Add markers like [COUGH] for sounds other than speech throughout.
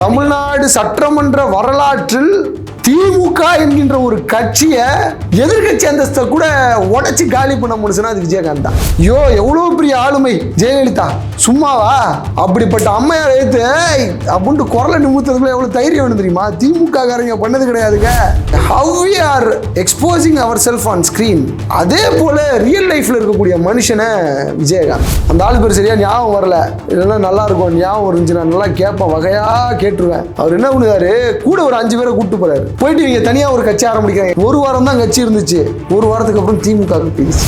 தமிழ்நாடு சட்டமன்ற வரலாற்றில் திமுக என்கின்ற ஒரு கட்சியை எதிர்கட்சி அந்தஸ்தை கூட உடச்சி காலி பண்ண முடிச்சுன்னா அது விஜயகாந்த் தான். ஐயோ எவ்வளோ பெரிய ஆளுமை. ஜெயலலிதா சும்மாவா? அப்படிப்பட்ட அம்மையார் எடுத்து அப்படின்ட்டு குரலை நிமித்ததுக்குள்ள எவ்வளோ தைரியம் வேணும் தெரியுமா? திமுக காரங்க பண்ணது கிடையாதுங்க. How we are exposing our self on screen அதே போல ரியல் லைஃப்ல இருக்கக்கூடிய மனுஷனை விஜயகாந்த். அந்த ஆள் பேர் சரியா ஞாபகம் வரல. இல்லைன்னா நல்லா இருக்கும். ஞாபகம் இருந்துச்சு நான் நல்லா கேட்பேன். வகையாக கேட்டுருவேன். அவர் என்ன பண்ணுவார்? கூட ஒரு அஞ்சு பேரை கூப்பிட்டு போறாரு. போயிட்டு நீங்க தனியா ஒரு கட்சி ஆரம்பிக்கிறாங்க. ஒரு வாரம் தான் கட்சி இருந்துச்சு. ஒரு வாரத்துக்கு அப்புறம் திமுக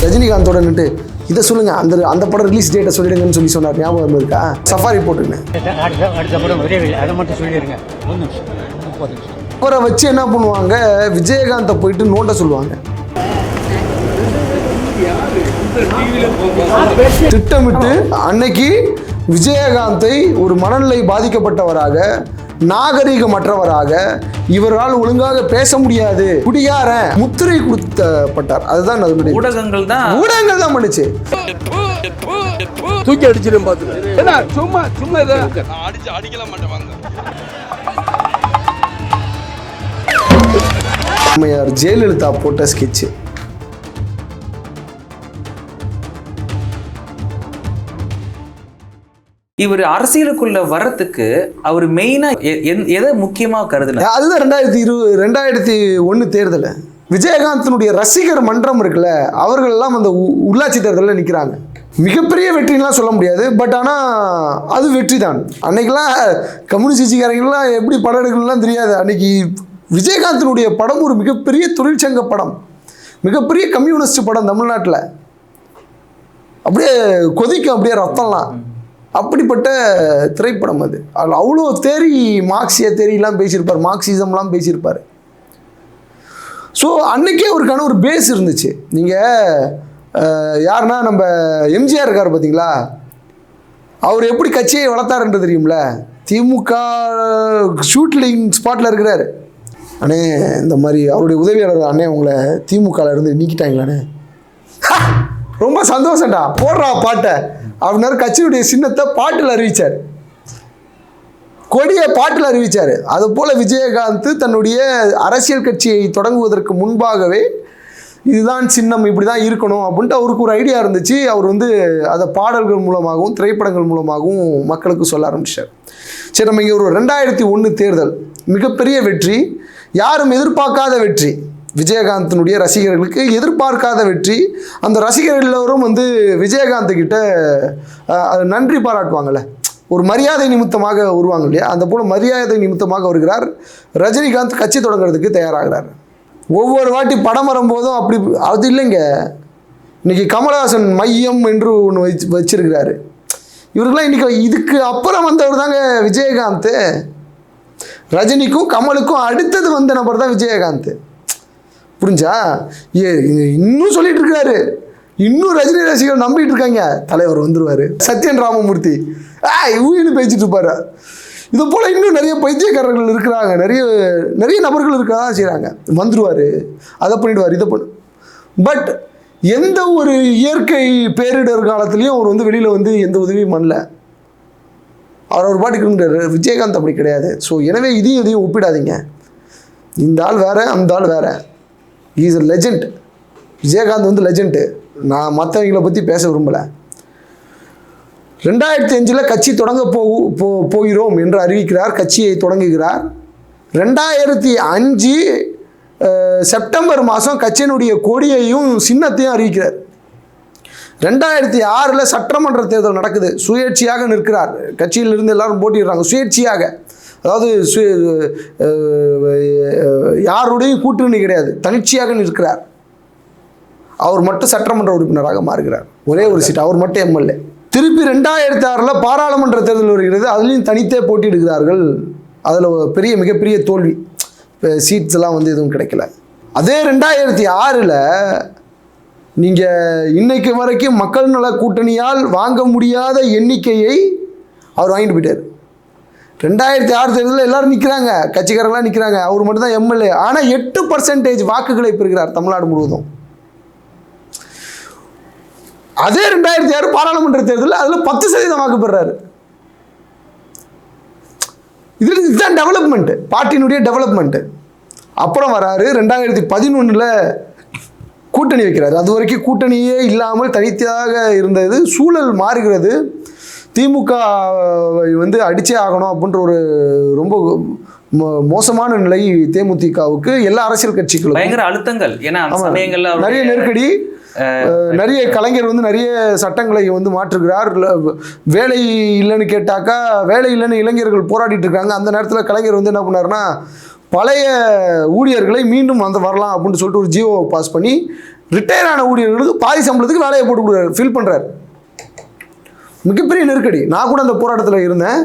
ரஜினிகாந்தோட நின்று இதை சொல்லுங்க அந்த அந்த படம் ரிலீஸ் டேட்டை சொல்லிடுங்கன்னு சொல்லி சொன்னார். ஞாபகம் இருக்கா சஃபாரி நிமிஷம். அவரை வச்சு என்ன பண்ணுவாங்க? விஜயகாந்தை போயிட்டு நோண்ட சொல்லுவாங்க. திட்டமிட்டு அன்னைக்கு விஜயகாந்தை ஒரு மனநிலை பாதிக்கப்பட்டவராக நாகரிகமற்றவராக இவரால் ஒழுங்காக பேச முடியாது. குடியாரன் முத்திரை கொடுத்தப்பட்டார் அதுதான் அதனுடைய ஊடகங்கள் தான். ஊடகங்கள் தான் பண்ணுச்சு. தூக்கி அடிச்சிடும் என்ன சும்மா சும்மா இதை. அம்மையார் ஜெயலலிதா போட்ட ஸ்கெட்சு இவர் அரசியலுக்குள்ள வர்றதுக்கு அவர் மெயினா எ- எந்- எதை முக்கியமா கருதுன அதுதான் ரெண்டாயிரத்தி இருபது ரெண்டாயிரத்தி ஒன்று தேர்தல். விஜயகாந்தனுடைய ரசிகர் மன்றம் இருக்குல்ல அவர்கள் எல்லாம் அந்த உ- உள்ளாட்சி தேர்தலில் நிற்கிறாங்க மிகப்பெரிய வெற்றின்லாம் சொல்ல முடியாது பட் ஆனால் அது வெற்றி தான். அன்னைக்கெல்லாம் கம்யூனிஸ்ட் கட்சிக்காரங்கெல்லாம் எப்படி படம் எடுக்கணும்லாம் தெரியாது. அன்னைக்கு விஜயகாந்தனுடைய படம் ஒரு மிகப்பெரிய தொழிற்சங்க படம். மிகப்பெரிய கம்யூனிஸ்ட் படம் தமிழ்நாட்டில். அப்படியே கொதிக்கும் அப்படியே ரத்தம்லாம். அப்படிப்பட்ட திரைப்படம் அது. அதில் அவ்வளோ தேரி மார்க்சிய தேரிலாம் பேசியிருப்பார் மார்க்சிசம்லாம் பேசியிருப்பார். ஸோ அன்னைக்கே அவருக்கான ஒரு பேஸ் இருந்துச்சு. நீங்கள் யாருன்னா நம்ம எம்ஜிஆர் இருக்கார் பார்த்தீங்களா அவர் எப்படி கட்சியை வளர்த்தாருன்றது தெரியும்ல? திமுக ஷூட்லிங் ஸ்பாட்டில் இருக்கிறாரு. அண்ணே இந்த மாதிரி அவருடைய உதவியாளர் அண்ணே உங்களை திமுகல இருந்து நீக்கிட்டாங்களாண்ணே [LAUGHS] ரொம்ப சந்தோஷம்டா. போடுறா பாட்டை. அப்படின்னாரு கட்சியுடைய சின்னத்தை பாட்டில் அறிவித்தார் கொடியை பாட்டில் அறிவிச்சார். அதுபோல் விஜயகாந்த் தன்னுடைய அரசியல் கட்சியை தொடங்குவதற்கு முன்பாகவே இதுதான் சின்னம் இப்படி தான் இருக்கணும் அப்படின்ட்டு அவருக்கு ஒரு ஐடியா இருந்துச்சு. அவர் வந்து அதை பாடல்கள் மூலமாகவும் திரைப்படங்கள் மூலமாகவும் மக்களுக்கு சொல்ல ஆரம்பிச்சார். சரி நம்ம இங்கே ஒரு ரெண்டாயிரத்தி ஒன்று தேர்தல் மிகப்பெரிய வெற்றி யாரும் எதிர்பார்க்காத வெற்றி. விஜயகாந்தனுடைய ரசிகர்களுக்கு எதிர்பார்க்காத வெற்றி. அந்த ரசிகர்கள் எல்லோரும் வந்து விஜயகாந்த் கிட்ட அது நன்றி பாராட்டுவாங்கள்ல ஒரு மரியாதை நிமித்தமாக வருவாங்க இல்லையா? அந்த போல மரியாதை நிமித்தமாக வருகிறார். ரஜினிகாந்த் கட்சி தொடங்குறதுக்கு தயாராகிறார். ஒவ்வொரு வாட்டி படம் வரும்போதும் அப்படி அது இல்லைங்க. இன்னைக்கு கமலஹாசன் மையம் என்று ஒன்று வச்சு வச்சிருக்கிறாரு. இவருக்கெல்லாம் இன்னைக்கு இதுக்கு அப்புறம் வந்தவர் தாங்க விஜயகாந்த். ரஜினிக்கும் கமலுக்கும் அடுத்தது வந்த நபர் தான் விஜயகாந்த். புரிஞ்சா? ஏ இன்னும் சொல்லிட்டு இருக்காரு இன்னும் ரஜினி ரசிகர்கள் நம்பிட்டு இருக்காங்க தலைவர் வந்துருவாரு. சத்யன் ராமமூர்த்தி. ஆ இவன்னு பேசிட்டு இருப்பாரு இது போல் இன்னும் நிறைய பைத்தியக்காரர்கள் இருக்கிறாங்க. நிறைய நிறைய நபர்கள் இருக்க தான் செய்கிறாங்க வந்துடுவார் அதை பண்ணிடுவார் இதை பண்ணு. பட் எந்த ஒரு இயற்கை பேரிடர் காலத்துலேயும் அவர் வந்து வெளியில் வந்து எந்த உதவியும் பண்ணல. அவர் ஒரு பாட்டுக்கு விஜயகாந்த் அப்படி கிடையாது. ஸோ எனவே இதையும் இதையும் ஒப்பிடாதீங்க. இந்த ஆள் வேறு அந்த ஆள் வேறு. இஸ் லெஜெண்ட் விஜயகாந்த் வந்து லெஜெண்டு நான் மற்றவங்களை பற்றி பேச விரும்பலை. ரெண்டாயிரத்தி அஞ்சில் கட்சி தொடங்க போகு போ போகிறோம் என்று அறிவிக்கிறார் கட்சியை தொடங்குகிறார். ரெண்டாயிரத்தி அஞ்சு செப்டம்பர் மாதம் கட்சியினுடைய கொடியையும் சின்னத்தையும் அறிவிக்கிறார். ரெண்டாயிரத்தி ஆறில் சட்டமன்ற தேர்தல் நடக்குது. சுயேட்சையாக நிற்கிறார். கட்சியிலிருந்து எல்லாரும் போட்டிடுறாங்க சுயேட்சையாக. அதாவது யாருடையும் கூட்டணி கிடையாது. தனிச்சையாக நிற்கிறார். அவர் மட்டும் சட்டமன்ற உறுப்பினராக மாறுகிறார். ஒரே ஒரு சீட் அவர் மட்டும் எம்எல்ஏ. திருப்பி ரெண்டாயிரத்தி ஆறில் பாராளுமன்ற தேர்தல் வருகிறது. அதுலேயும் தனித்தே போட்டியிடுகிறார்கள். அதில் பெரிய மிகப்பெரிய தோல்வி. சீட்ஸ் எல்லாம் வந்து எதுவும் கிடைக்கல. அதே ரெண்டாயிரத்தி ஆறில் நீங்கள் இன்னைக்கு வரைக்கும் மக்கள் நல கூட்டணியால் வாங்க முடியாத எண்ணிக்கையை அவர் வாங்கிட்டு போயிட்டார். ரெண்டாயிரத்தி ஆறு தேர்தலில் எல்லாரும் நிற்கிறாங்க கட்சிக்காரங்களாம் நிற்கிறாங்க அவர் மட்டும்தான் எம்எல்ஏ ஆனால் எட்டு பர்சன்டேஜ் வாக்குகளை பெறுகிறார் தமிழ்நாடு முழுவதும். அதே ரெண்டாயிரத்தி ஆறு பாராளுமன்ற தேர்தலில் அதில் பத்து சதவீதம் வாக்கு பெறாரு இதில் இதுதான் டெவலப்மெண்ட்டு பார்ட்டியினுடைய டெவலப்மெண்ட்டு அப்புறம் வராரு ரெண்டாயிரத்தி பதினொன்றில் கூட்டணி வைக்கிறாரு. அது வரைக்கும் கூட்டணியே இல்லாமல் தனித்தாக இருந்தது. சூழல் மாறுகிறது. திமுக வந்து அடிச்சே ஆகணும் அப்படின்ற ஒரு ரொம்ப மோசமான நிலை தேமுதிகவுக்கு எல்லா அரசியல் கட்சிகளும் பயங்கர அழுத்தங்கள். ஏன்னா நிறைய நெருக்கடி நிறைய கலைஞர் வந்து நிறைய சட்டங்களை வந்து மாற்றுகிறார். வேலை இல்லைன்னு கேட்டாக்கா வேலை இல்லைன்னு இளைஞர்கள் போராடிட்டு இருக்காங்க. அந்த நேரத்தில் கலைஞர் வந்து என்ன பண்ணாருன்னா பழைய ஊழியர்களை மீண்டும் வந்து வரலாம் அப்படின்னு சொல்லிட்டு ஒரு ஜியோ பாஸ் பண்ணி ரிட்டையர் ஆன ஊழியர்களுக்கு பாதி சம்பளத்துக்கு வேலையை போட்டு கொடுக்குறாரு ஃபில் பண்ணுறாரு மிகப்பெரிய நெருக்கடி. நான் கூட அந்த போராட்டத்தில் இருந்தேன்.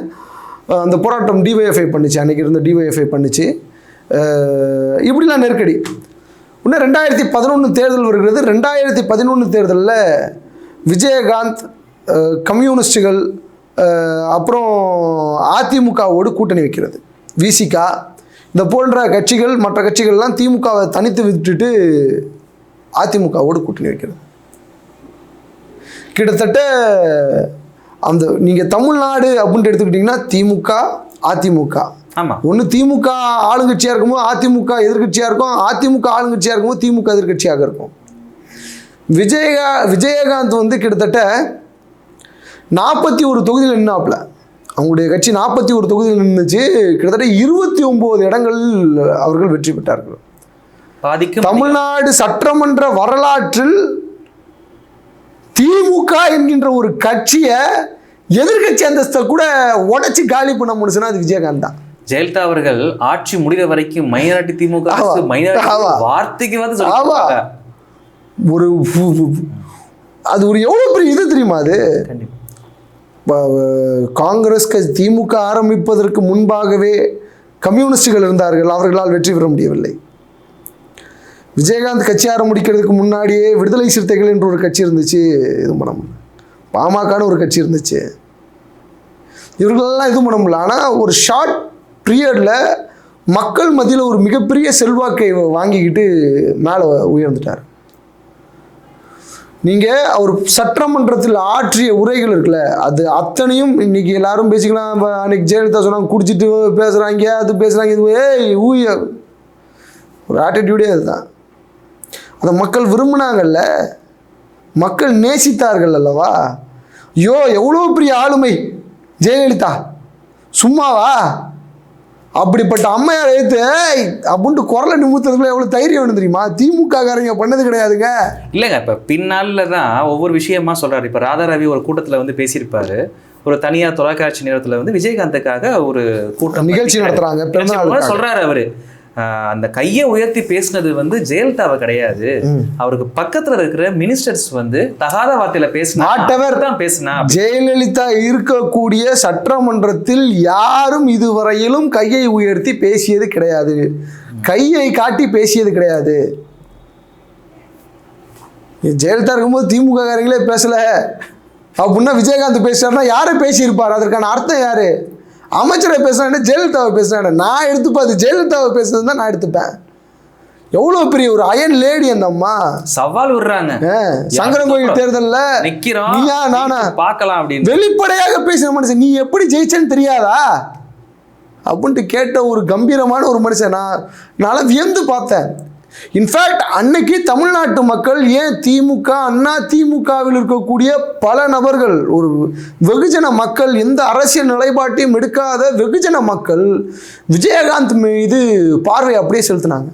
அந்த போராட்டம் டிஒய்எஃப்ஐ பண்ணுச்சு. அன்றைக்கி இருந்த டிவைஎஃப்ஐ பண்ணுச்சு. இப்படிலாம் நெருக்கடி. இன்னும் ரெண்டாயிரத்தி பதினொன்று தேர்தல் வருகிறது. ரெண்டாயிரத்தி பதினொன்று தேர்தலில் விஜயகாந்த் கம்யூனிஸ்டுகள் அப்புறம் அதிமுகவோடு கூட்டணி வைக்கிறது. விசிகா இந்த போன்ற கட்சிகள் மற்ற கட்சிகள்லாம் திமுகவை தனித்து விட்டுட்டு அதிமுகவோடு கூட்டணி வைக்கிறது. கிட்டத்தட்ட அந்த நீங்கள் தமிழ்நாடு அப்படின்ட்டு எடுத்துக்கிட்டிங்கன்னா திமுக அதிமுக. ஆமா. ஒன்று திமுக ஆளுங்கட்சியாக இருக்கும்போது அதிமுக எதிர்க்கட்சியாக இருக்கும் அதிமுக ஆளுங்கட்சியாக இருக்கும்போது திமுக எதிர்க்கட்சியாக இருக்கும். விஜயகா விஜயகாந்த் வந்து கிட்டத்தட்ட நாற்பத்தி ஒரு தொகுதியில் நின்னாப்புல. அவங்களுடைய கட்சி நாற்பத்தி ஒரு தொகுதியில் நின்றுச்சு கிட்டத்தட்ட இருபத்தி ஒம்பது இடங்களில் அவர்கள் வெற்றி பெற்றார்கள். தமிழ்நாடு சட்டமன்ற வரலாற்றில் திமுக என்கின்ற ஒரு கட்சியை எதிர்க்கட்சி அந்தஸ்தை கூட உடைச்சு காலி பண்ண முடிச்சுன்னா அது விஜயகாந்த் தான். ஜெயலலிதா அவர்கள் ஆட்சி முடிகிற வரைக்கும் மைனாரிட்டி திமுக மைனாரிட்டி. வார்த்தைக்கு வந்து. ஒரு அது ஒரு எவ்வளோ பெரிய இது தெரியுமா அது? காங்கிரஸ் கட்சி திமுக ஆரம்பிப்பதற்கு முன்பாகவே கம்யூனிஸ்டுகள் இருந்தார்கள் அவர்களால் வெற்றி பெற முடியவில்லை. விஜயகாந்த் கட்சி ஆரம்பிக்கிறதுக்கு முன்னாடியே விடுதலை சிறுத்தைகள் என்ற ஒரு கட்சி இருந்துச்சு. இது பண்ண முடியல பாமகன்னு ஒரு கட்சி இருந்துச்சு. இவர்களெல்லாம் இது பண்ண முடியல ஆனால் ஒரு ஷார்ட் பீரியடில் மக்கள் மத்தியில் ஒரு மிகப்பெரிய செல்வாக்கை வாங்கிக்கிட்டு மேலே உயர்ந்துட்டார். நீங்கள் அவர் சட்டமன்றத்தில் ஆற்றிய உரைகள் இருக்குல்ல அது அத்தனையும் இன்னைக்கு எல்லாரும் பேசிக்கலாம். இப்ப அன்னைக்கு ஜெயலலிதா சொன்னாங்க குடிச்சிட்டு பேசுகிறாங்க அது பேசுகிறாங்க இது ஏய் ஊய. ஒரு ஆட்டிடியூடே அதுதான். அதை மக்கள் விரும்பினாங்கல்ல? மக்கள் நேசித்தார்கள் அல்லவா? ஐயோ எவ்வளோ பெரிய ஆளுமை. ஜெயலலிதா சும்மாவா? அப்படிப்பட்ட அம்மையார் எழுத்து அப்படின்ட்டு குரலை நிமித்துறதுக்குள்ள எவ்வளோ தைரியம் வேணும் தெரியுமா? திமுக காரங்க பண்ணது கிடையாதுங்க. இல்லைங்க இப்போ பின்னால தான் ஒவ்வொரு விஷயமா சொல்றாரு. இப்போ ராதாரவி ஒரு கூட்டத்துல வந்து பேசியிருப்பாரு. ஒரு தனியார் தொலைக்காட்சி நேரத்துல வந்து விஜயகாந்துக்காக ஒரு கூட்டம் நிகழ்ச்சி நாளுக்காக. சொல்றாரு அவரு. அந்த கையை உயர்த்தி பேசினது வந்து ஜெயலலிதாவை கிடையாது. அவருக்கு பக்கத்துல இருக்கிற மினிஸ்டர்ஸ் வந்து தகாத வார்த்தையில பேசினா Whatever. தான் பேசினா ஜெயலலிதா இருக்கக்கூடிய சட்டமன்றத்தில் யாரும் இதுவரையிலும் கையை உயர்த்தி பேசியது கிடையாது. கையை காட்டி பேசியது கிடையாது. ஜெயலலிதா இருக்கும்போது திமுக காரங்களே பேசல. அப்படின்னா விஜயகாந்த் பேசுறாருன்னா யாரு பேசியிருப்பார்? அதற்கான அர்த்தம் யாரு? அமைச்சரை பேசுறாங்க ஜெயலலிதாவை பேசுறாங்க நான் எடுத்துப்பேன் அது ஜெயலலிதாவை பேசுறது தான் நான் எடுத்துப்பேன். எவ்வளோ பெரிய ஒரு அயன் லேடி அந்த அம்மா. சவால் விடுறாங்க. சங்கரங்கோயில் தேர்தல்ல நிக்கிறோம் நீயா நானா? பார்க்கலாம் அப்படின்னு. வெளிப்படையாக பேசின மனுஷன். நீ எப்படி ஜெயிச்சேன்னு தெரியாதா? அப்படின்ட்டு கேட்ட ஒரு கம்பீரமான ஒரு மனுஷன் நான். நான் வியந்து பார்த்தேன். இன்ஃபேக்ட் அன்னைக்கு தமிழ்நாட்டு மக்கள் ஏன் திமுக அண்ணா திமுகவில் இருக்கக்கூடிய பல நபர்கள் ஒரு வெகுஜன மக்கள் எந்த அரசியல் நிலைப்பாட்டையும் எடுக்காத வெகுஜன மக்கள் விஜயகாந்த் மீது பார்வை அப்படியே செலுத்தினாங்க.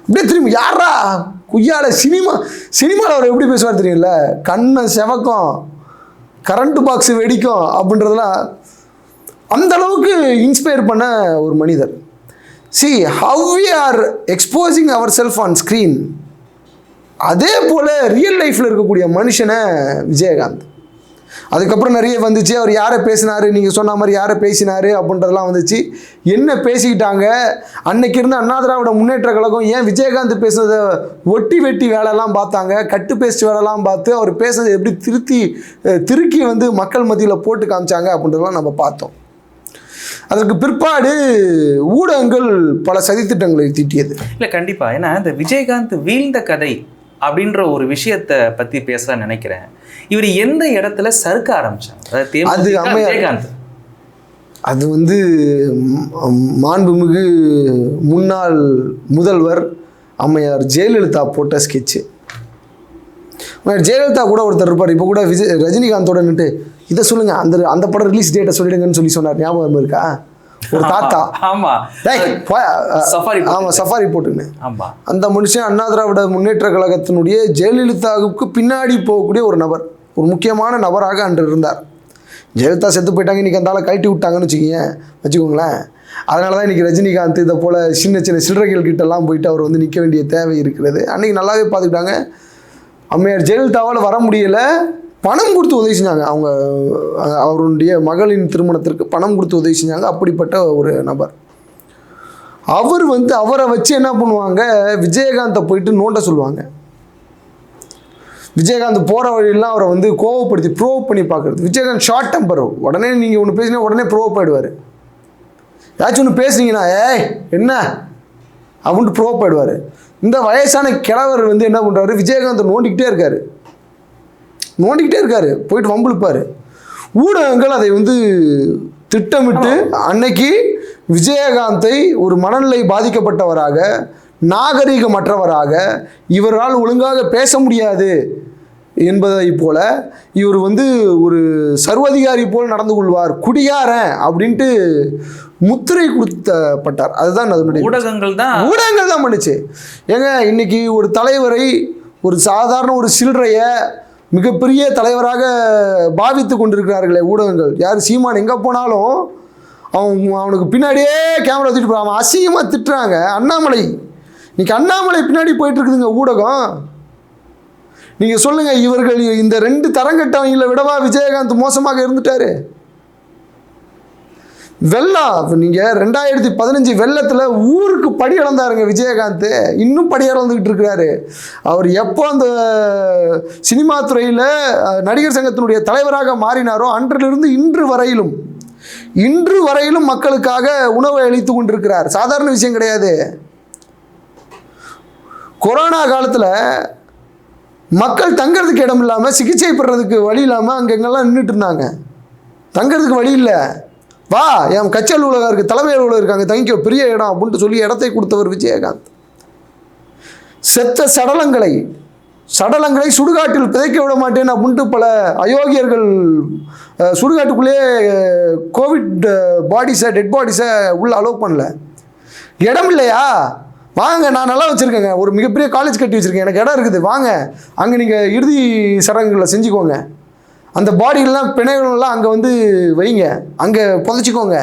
அப்படியே திரும்பி யாரா குய்யால சினிமா சினிமாவில் அவர் எப்படி பேசுவார் தெரியல கண்ணை செவக்கும் கரண்ட் பாக்ஸ் வெடிக்கும் அப்படின்றதெல்லாம் அந்த அளவுக்கு இன்ஸ்பயர் பண்ண ஒரு மனிதர். See how we are exposing our self on screen அதே போல் ரியல் லைஃப்பில் இருக்கக்கூடிய மனுஷனை விஜயகாந்த். அதுக்கப்புறம் நிறைய வந்துச்சு அவர் யாரை பேசினாரு நீங்கள் சொன்ன மாதிரி யாரை பேசினாரு அப்படின்றதெல்லாம் வந்துச்சு. என்ன பேசிக்கிட்டாங்க? அன்னைக்கு இருந்த அண்ணா திராவிட முன்னேற்ற கழகம் ஏன் விஜயகாந்த் பேசுனதை ஒட்டி வெட்டி வேலைலாம் பார்த்தாங்க? கட்டு பேஸ்ட் வேலைலாம் பார்த்து அவர் பேசுனதை எப்படி திருத்தி திருக்கி வந்து மக்கள் மத்தியில் போட்டு காமிச்சாங்க அப்படின்றதெல்லாம் நம்ம பார்த்தோம். அதற்கு பிற்பாடு ஊடகங்கள் பல சதித்திட்டங்களை தீட்டியது. இல்ல கண்டிப்பா. ஏன்னா இந்த விஜயகாந்த் வீழ்ந்த கதை அப்படின்ற ஒரு விஷயத்தை பத்தி பேசலாம்னு நினைக்கிறேன். இவர் எந்த இடத்துல சறுக்க ஆரம்பிச்சாங்க அதாவது அது. விஜயகாந்த். அது வந்து மாண்புமிகு முன்னாள் முதல்வர் அம்மையார் ஜெயலலிதா போட்ட ஸ்கெட்சு ஜெயலலிதா கூட ஒருத்தர் இருப்பார். இப்போ கூட விஜய் ரஜினிகாந்தோட நின்று இதை சொல்லுங்க அந்த அந்த படம் ரிலீஸ் டேட்டை சொல்லிடுங்கன்னு சொல்லி சொன்னார். ஞாபகம் இருக்கா? ஒரு தாத்தா. [LAUGHS] ஆமா. சஃபாரி ஆமா சஃபாரி போட்டுன்னு. அந்த மனுஷன் அண்ணா திராவிட முன்னேற்ற கழகத்தினுடைய ஜெயலலிதாவுக்கு பின்னாடி போகக்கூடிய ஒரு நபர் ஒரு முக்கியமான நபராக அன்று இருந்தார். ஜெயலலிதா செத்து போயிட்டாங்க இன்றைக்கி அந்த ஆளை கழட்டி விட்டாங்கன்னு வச்சுக்கிங்க வச்சுக்கோங்களேன். அதனால தான் இன்றைக்கி ரஜினிகாந்த் இதை போல் சின்ன சின்ன சில்லறைகள் கிட்டலாம் போயிட்டு அவர் வந்து நிற்க வேண்டிய தேவை இருக்கிறது. அன்றைக்கி நல்லாவே பார்த்துக்கிட்டாங்க. அம்மையார் ஜெயலலிதாவால் வர முடியலை. பணம் கொடுத்து உதவி செஞ்சாங்க. அவங்க அவருடைய மகளின் திருமணத்திற்கு பணம் கொடுத்து உதவி செஞ்சாங்க. அப்படிப்பட்ட ஒரு நபர். அவர் வந்து அவரை வச்சு என்ன பண்ணுவாங்க? விஜயகாந்தை போயிட்டு நோண்ட சொல்லுவாங்க. விஜயகாந்த் போகிற வழியெல்லாம் அவரை வந்து கோவப்படுத்தி ப்ரோவ் பண்ணி பார்க்குறது. விஜயகாந்த் ஷார்ட் டெம்பர் உடனே நீங்கள் ஒன்று பேசினா உடனே ப்ரோவ் ஆயிடுவார். ஏதாச்சும் ஒன்று பேசுனீங்கன்னா ஏய் என்ன? அப்படின்ட்டு ப்ரோவ் ஆயிடுவார். இந்த வயசான கிழவர் வந்து என்ன பண்ணுறாரு விஜயகாந்தை நோண்டிக்கிட்டே இருக்காரு. நோண்டிக்கிட்டே இருக்காரு. போயிட்டு வம்பிழுப்பார். ஊடகங்கள் அதை வந்து திட்டமிட்டு அன்னைக்கு விஜயகாந்தை ஒரு மனநிலை பாதிக்கப்பட்டவராக நாகரிகமற்றவராக இவரால் ஒழுங்காக பேச முடியாது என்பதை போல இவர் வந்து ஒரு சர்வதிகாரி போல் நடந்து கொள்வார். குடிகாரன் அப்படின்ட்டு முத்திரை கொடுத்தப்பட்டார். அதுதான் அதனுடைய ஊடகங்கள் தான் ஊடகங்கள் தான் பண்ணுச்சு. ஏங்க இன்னைக்கு ஒரு தலைவரை ஒரு சாதாரண ஒரு சில்லறைய மிகப்பெரிய தலைவராக பாவித்து கொண்டிருக்கிறார்களே ஊடகங்கள். யார் சீமான் எங்கே போனாலும் அவன் அவனுக்கு பின்னாடியே கேமரா தூக்கிட்டு போகிறான் அவன் அசிங்கமாக திட்டுறாங்க. அண்ணாமலை. இன்னைக்கு அண்ணாமலை பின்னாடி போயிட்டு இருக்குதுங்க ஊடகம். நீங்கள் சொல்லுங்கள் இவர்கள் இந்த ரெண்டு தரங்கட்டவங்களை விடவா விஜயகாந்த் மோசமாக இருந்துட்டாரு? வெள்ளம் நீங்கள் ரெண்டாயிரத்தி பதினஞ்சு வெள்ளத்தில் ஊருக்கு படி இழந்தாருங்க விஜயகாந்த். இன்னும் படி இழந்துக்கிட்டு இருக்கிறாரு. அவர் எப்போ அந்த சினிமா துறையில் நடிகர் சங்கத்தினுடைய தலைவராக மாறினாரோ அன்றிலிருந்து இன்று வரையிலும் இன்று வரையிலும் மக்களுக்காக உணவை அளித்து கொண்டிருக்கிறார். சாதாரண விஷயம் கிடையாது. கொரோனா காலத்தில் மக்கள் தங்கிறதுக்கு இடம் இல்லாமல் சிகிச்சை பெறதுக்கு வழி இல்லாமல் அங்கெங்கெல்லாம் நின்றுட்டு இருந்தாங்க. தங்கிறதுக்கு வழி இல்லை. வா என் கட்சி அலுவலகம் இருக்குது தலைமை அலுவலகம் இருக்காங்க தங்கிக்கோ பெரிய இடம் அப்படின்ட்டு சொல்லி இடத்தை கொடுத்தவர் விஜயகாந்த். செத்த சடலங்களை சடலங்களை சுடுகாட்டில் பிதைக்க விட மாட்டேன் அப்படின்ட்டு பல அயோக்கியர்கள் சுடுகாட்டுக்குள்ளேயே கோவிட் பாடிஸை டெட் பாடிஸை உள்ளே அலோவ் பண்ணல. இடம் இல்லையா? வாங்க நான் நல்லா வச்சுருக்கேங்க. ஒரு மிகப்பெரிய காலேஜ் கட்டி வச்சுருக்கேன். எனக்கு இடம் இருக்குது. வாங்க அங்கே நீங்கள் இறுதி சடங்குகளை செஞ்சுக்கோங்க. அந்த பாடியெல்லாம் பிணைகளெல்லாம் அங்கே வந்து வைங்க. அங்கே புதைச்சிக்கோங்க.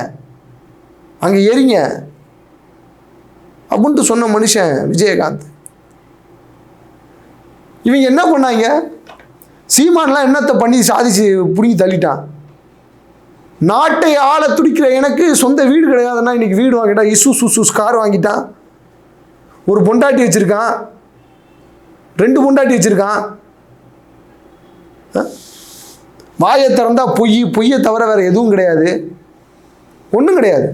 அங்கே எரிங்க. அப்படின்ட்டு சொன்ன மனுஷன் விஜயகாந்த். இவங்க என்ன பண்ணாங்க? சீமான்லாம் என்னத்தை பண்ணி சாதிச்சு பிடிங்கி தள்ளிட்டான்? நாட்டை ஆள துடிக்கிற எனக்கு சொந்த வீடு கிடையாதுன்னா இன்னைக்கு வீடு வாங்கிட்டான் இசு சுசூஸ் கார் வாங்கிட்டான். ஒரு பொண்டாட்டி வச்சுருக்கான். ரெண்டு பொண்டாட்டி வச்சுருக்கான். வாயை திறந்தால் பொய் பொய்யை தவிர வேறு எதுவும் கிடையாது. ஒன்றும் கிடையாது.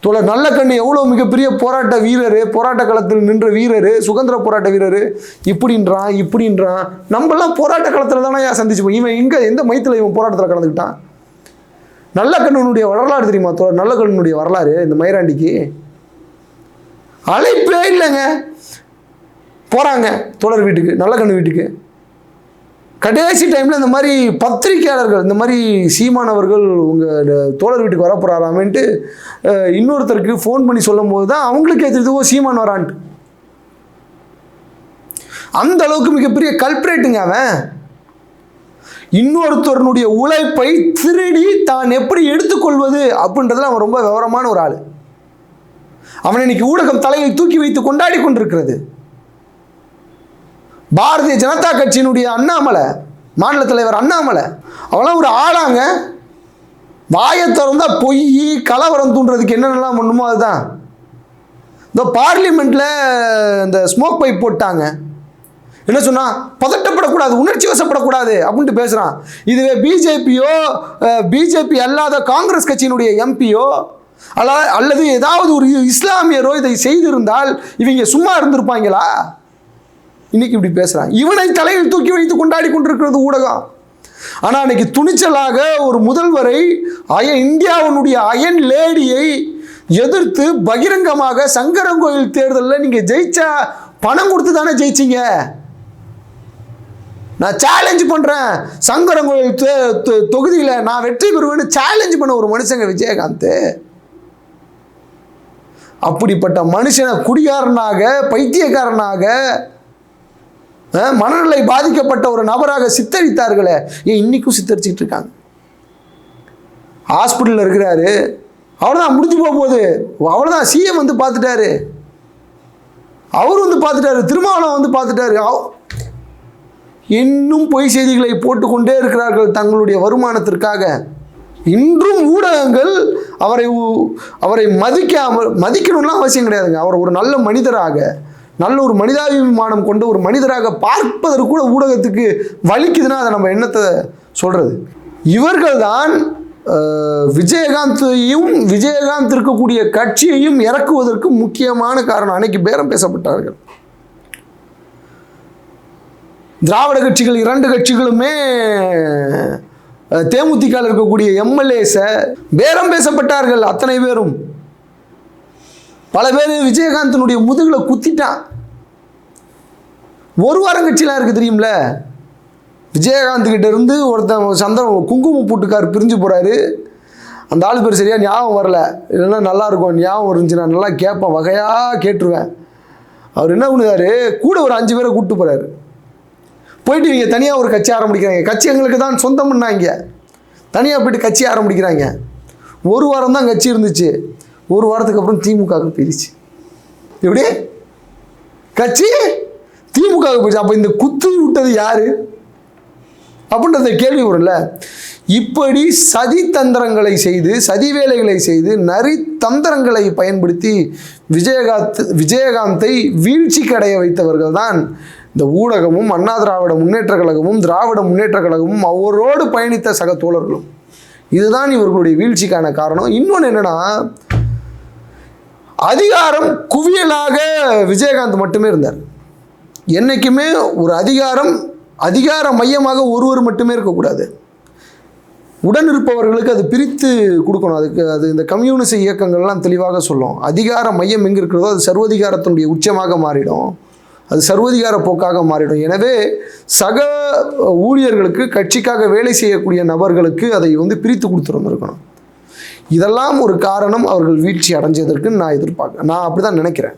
தோழர் நல்ல கண்ணு எவ்வளோ மிகப்பெரிய போராட்ட வீரர் போராட்ட களத்தில் நின்ற வீரர் சுதந்திர போராட்ட வீரர் இப்படின்றான் இப்படின்றான். நம்மலாம் போராட்ட களத்தில் தானே சந்திச்சு இவன் எங்கே எந்த மையத்தில் இவன் போராட்டத்தில் கலந்துக்கிட்டான்? நல்ல கண்ணனுடைய வரலாறு தெரியுமா தோழர் நல்ல கண்ணனுடைய வரலாறு இந்த மயிராண்டிக்கு? அழைப்பே இல்லைங்க. போகிறாங்க தோழர் வீட்டுக்கு நல்ல கண்ணு வீட்டுக்கு. கடைசி டைமில் இந்த மாதிரி பத்திரிக்கையாளர்கள் இந்த மாதிரி சீமானவர்கள் உங்கள் தோழர் வீட்டுக்கு வர போகிறாராமேன்ட்டு இன்னொருத்தருக்கு ஃபோன் பண்ணி சொல்லும் போது தான் அவங்களுக்கு எதிர்த்துவோ சீமான் வரான்ட்டு. அந்த அளவுக்கு மிகப்பெரிய கல்பரேட்டுங்க அவன். இன்னொருத்தருனுடைய உழைப்பை திருடி தான் எப்படி எடுத்துக்கொள்வது அப்படின்றதுல அவன் ரொம்ப விவரமான ஒரு ஆள். அவன் இன்னைக்கு ஊடகம் தலையை தூக்கி வைத்து கொண்டாடி கொண்டிருக்கிறது. பாரதிய ஜனதா கட்சியினுடைய அண்ணாமலை மாநில தலைவர் அண்ணாமலை அவெல்லாம் ஒரு ஆளாங்க. வாயை திறந்தா பொய் கலவரம் தூண்டுறதுக்கு என்னென்னலாம் பண்ணுமோ அதுதான். இந்த பார்லிமெண்ட்டில் இந்த ஸ்மோக் பைப் போட்டாங்க. என்ன சொன்னால் பதட்டப்படக்கூடாது உணர்ச்சி வசப்படக்கூடாது அப்படின்ட்டு பேசுகிறான் இதுவே பிஜேபியோ பிஜேபி அல்லாத காங்கிரஸ் கட்சியினுடைய எம்பியோ அல்ல அல்லது ஏதாவது ஒரு இஸ்லாமியரோ இதை செய்திருந்தால் இவங்க சும்மா இருந்திருப்பாங்களா? இன்னைக்கு இப்படி பேசுகிறான் இவனை தலையில் தூக்கி வைத்து கொண்டாடி கொண்டிருக்கிறது ஊடகம். ஆனால் அன்னைக்கு துணிச்சலாக ஒரு முதல்வரை அய இந்தியாவினுடைய அயன் லேடியை எதிர்த்து பகிரங்கமாக சங்கரங்கோயில் தேர்தலில் நீங்கள் ஜெயிச்சா பணம் கொடுத்து தானே ஜெயிச்சிங்க? நான் சேலஞ்ச் பண்ணுறேன் சங்கரங்கோயில் கோயில் தொகுதியில் நான் வெற்றி பெறுவேன்னு சேலஞ்ச் பண்ண ஒரு மனுஷங்க விஜயகாந்த். அப்படிப்பட்ட மனுஷனை குடிகாரனாக பைத்தியக்காரனாக மனநிலை பாதிக்கப்பட்ட ஒரு நபராக சித்தரித்தார்களே ஏன் இன்னைக்கும் சித்தரிச்சுட்டு இருக்காங்க? ஹாஸ்பிட்டலில் இருக்கிறாரு அவ்வளோதான் முடிஞ்சு போக போகுது. அவ்வளோதான் சிஎம் வந்து பார்த்துட்டாரு. அவர் வந்து பார்த்துட்டாரு திருமாவளம் வந்து பார்த்துட்டாரு. இன்னும் பொய் செய்திகளை போட்டுக்கொண்டே இருக்கிறார்கள் தங்களுடைய வருமானத்திற்காக. இன்றும் ஊடகங்கள் அவரை உ- அவரை மதிக்காமல் மதிக்கணும்லாம் அவசியம் கிடையாதுங்க. அவர் ஒரு நல்ல மனிதராக நல்ல ஒரு மனிதாபிமானம் கொண்ட ஒரு மனிதராக பார்ப்பதற்கு கூட ஊடகத்துக்கு வலிக்குதுன்னா அதை நம்ம என்னத்தை சொல்கிறது இவர்கள் தான் விஜயகாந்தையும் விஜயகாந்த் இருக்கக்கூடிய கட்சியையும் இறக்குவதற்கு முக்கியமான காரணம். அன்னைக்கு பேரம் பேசப்பட்டார்கள். திராவிட கட்சிகள் இரண்டு கட்சிகளுமே தேமுதிகாவில் இருக்கக்கூடிய எம்எல்ஏஸை பேரம் பேசப்பட்டார்கள் அத்தனை பேரும். பல பேர் விஜயகாந்தனுடைய முதுகில் குத்திட்டான். ஒரு வாரம் கட்சியெலாம் இருக்குது தெரியும்ல? விஜயகாந்த்கிட்ட இருந்து ஒருத்தன் சந்திரன் குங்குமம் பூட்டுக்கார் பிரிஞ்சு போகிறாரு அந்த ஆள் பேர் சரியாக ஞாபகம் வரல. இல்லைன்னா நல்லா இருக்கும். ஞாபகம் இருந்துச்சு நான் நல்லா கேட்பேன். வகையாக கேட்டுருவேன். அவர் என்ன பண்ணுறாரு கூட ஒரு அஞ்சு பேரை கூப்பிட்டு போகிறாரு போயிட்டு இவங்க தனியாக ஒரு கட்சி ஆரம்பிக்கிறாங்க. கட்சி எங்களுக்கு தான் சொந்தம் பண்ணாங்க தனியாக போயிட்டு கட்சி ஆரம்பிக்கிறாங்க. ஒரு வாரம் தான் கட்சி இருந்துச்சு. ஒரு வாரத்துக்கு அப்புறம் திமுகவுக்கு போயிடுச்சு எப்படி? கட்சி திமுகவுக்கு போயிடுச்சு அப்போ இந்த குத்து விட்டது யார்? அப்படின்றத கேள்வி வரும்ல. இப்படி சதி தந்திரங்களை செய்து சதி வேலைகளை செய்து நரி தந்திரங்களை பயன்படுத்தி விஜயகாந்த் விஜயகாந்தை வீழ்ச்சி கடைய வைத்தவர்கள் தான் இந்த ஊடகமும் அண்ணா திராவிட முன்னேற்ற கழகமும் திராவிட முன்னேற்ற கழகமும் அவரோடு பயணித்த சக தோழர்களும். இதுதான் இவர்களுடைய வீழ்ச்சிக்கான காரணம். இன்னொன்று என்னென்னா அதிகாரம் குவியலாக விஜயகாந்த் மட்டுமே இருந்தார். என்றைக்குமே ஒரு அதிகாரம் அதிகார மையமாக ஒருவர் மட்டுமே இருக்கக்கூடாது. உடன் இருப்பவர்களுக்கு அது பிரித்து கொடுக்கணும். அதுக்கு அது இந்த கம்யூனிச இயக்கங்கள்லாம் தெளிவாக சொல்லும். அதிகார மையம் எங்கே இருக்கிறதோ அது சர்வதிகாரத்தினுடைய உச்சமாக மாறிடும். அது சர்வதிகார போக்காக மாறிடும். எனவே சக ஊழியர்களுக்கு கட்சிக்காக வேலை செய்யக்கூடிய நபர்களுக்கு அதை வந்து பிரித்து கொடுத்துருந்துருக்கணும். இதெல்லாம் ஒரு காரணம் அவர்கள் வீழ்ச்சி அடைஞ்சதற்கு நான் எதிர்பார்க்க நான் அப்படி தான் நினைக்கிறேன்.